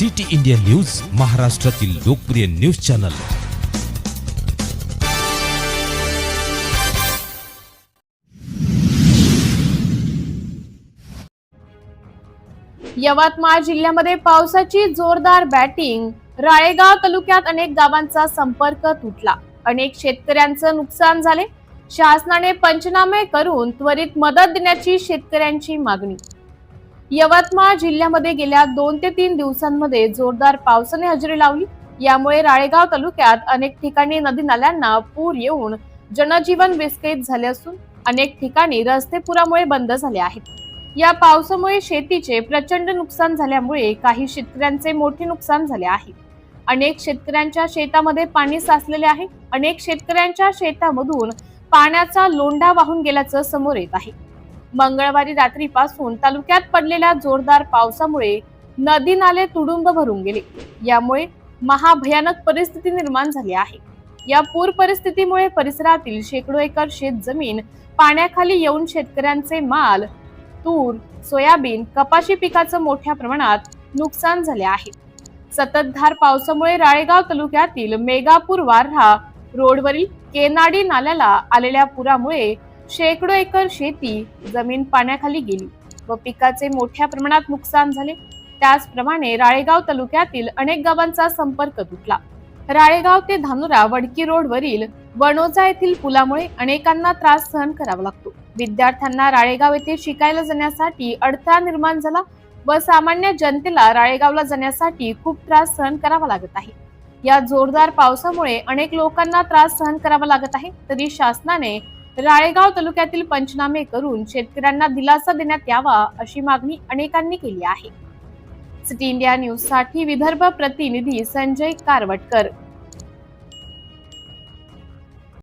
City India news महाराष्ट्रातील लोकप्रिय news channel. Yavatmal जिल्ह्यामध्ये पावसाची जोरदार बॅटिंग. राळेगाव तालुक्यात अनेक गावांचा संपर्क तुटला. अनेक शेतकऱ्यांचं नुकसान झाले. शासनाने पंचनामे करून त्वरित मदत देण्याची शेतकऱ्यांची मागणी. यवतमाळ जिल्ह्यामध्ये गेल्या दोन ते तीन दिवसांमध्ये जोरदार पावसाने हजेरी लावली. यामुळे राळेगाव तालुक्यात अनेक ठिकाणी नदी नाल्यांना पूर येऊन जनजीवन विस्कळीत झाले असून अनेक ठिकाणी रस्ते पुरामुळे बंद झाले आहेत. या पावसामुळे शेतीचे प्रचंड नुकसान झाल्यामुळे काही शेतकऱ्यांचे मोठे नुकसान झाले आहे. अनेक शेतकऱ्यांच्या शेतामध्ये पाणी साचलेले आहे. अनेक शेतकऱ्यांच्या शेतामधून पाण्याचा लोंढा वाहून गेल्याचं समोर येत आहे. मंगळवारी रात्रीपासून तालुक्यात पडलेल्या जोरदार पावसामुळे नदी नाले तुडुंब भरून गेले. यामुळे महाभयानक परिस्थिती निर्माण झाली आहे. या पूर परिस्थितीमुळे परिसरातील शेकडो एकर शेत जमीन पाण्याखाली येऊन शेतकऱ्यांचे माल तूर सोयाबीन कपाशी पिकाचं मोठ्या प्रमाणात नुकसान झाले आहे. सततधार पावसामुळे राळेगाव तालुक्यातील मेगापूर वारहा रोडवरील केनाडी नाल्याला आलेल्या पुरामुळे शेकडो एकर शेती जमीन पाण्याखाली गेली व पिकाचे मोठ्या प्रमाणात नुकसान झाले. त्याचप्रमाणे राळेगाव तालुक्यातील अनेक गावांचा संपर्क तुटला. राळेगाव ते धानुरा वडकी रोडवरील वणोजा येथील पुलामुळे अनेकांना त्रास सहन करावा लागतो. विद्यार्थ्यांना राळेगाव येथे शिकायला जाण्यासाठी अडथळा निर्माण झाला व सामान्य जनतेला राळेगावला जाण्यासाठी खूप त्रास सहन करावा लागत आहे. या जोरदार पावसामुळे अनेक लोकांना त्रास सहन करावा लागत आहे. तरी शासनाने राळेगाव तालुक्यातील पंचनामे करून शेतकऱ्यांना दिलासा देण्यात यावा अशी मागणी अनेकांनी केली आहे. सिटी इंडिया न्यूजसाठी विदर्भ प्रतिनिधी संजय कारवटकर.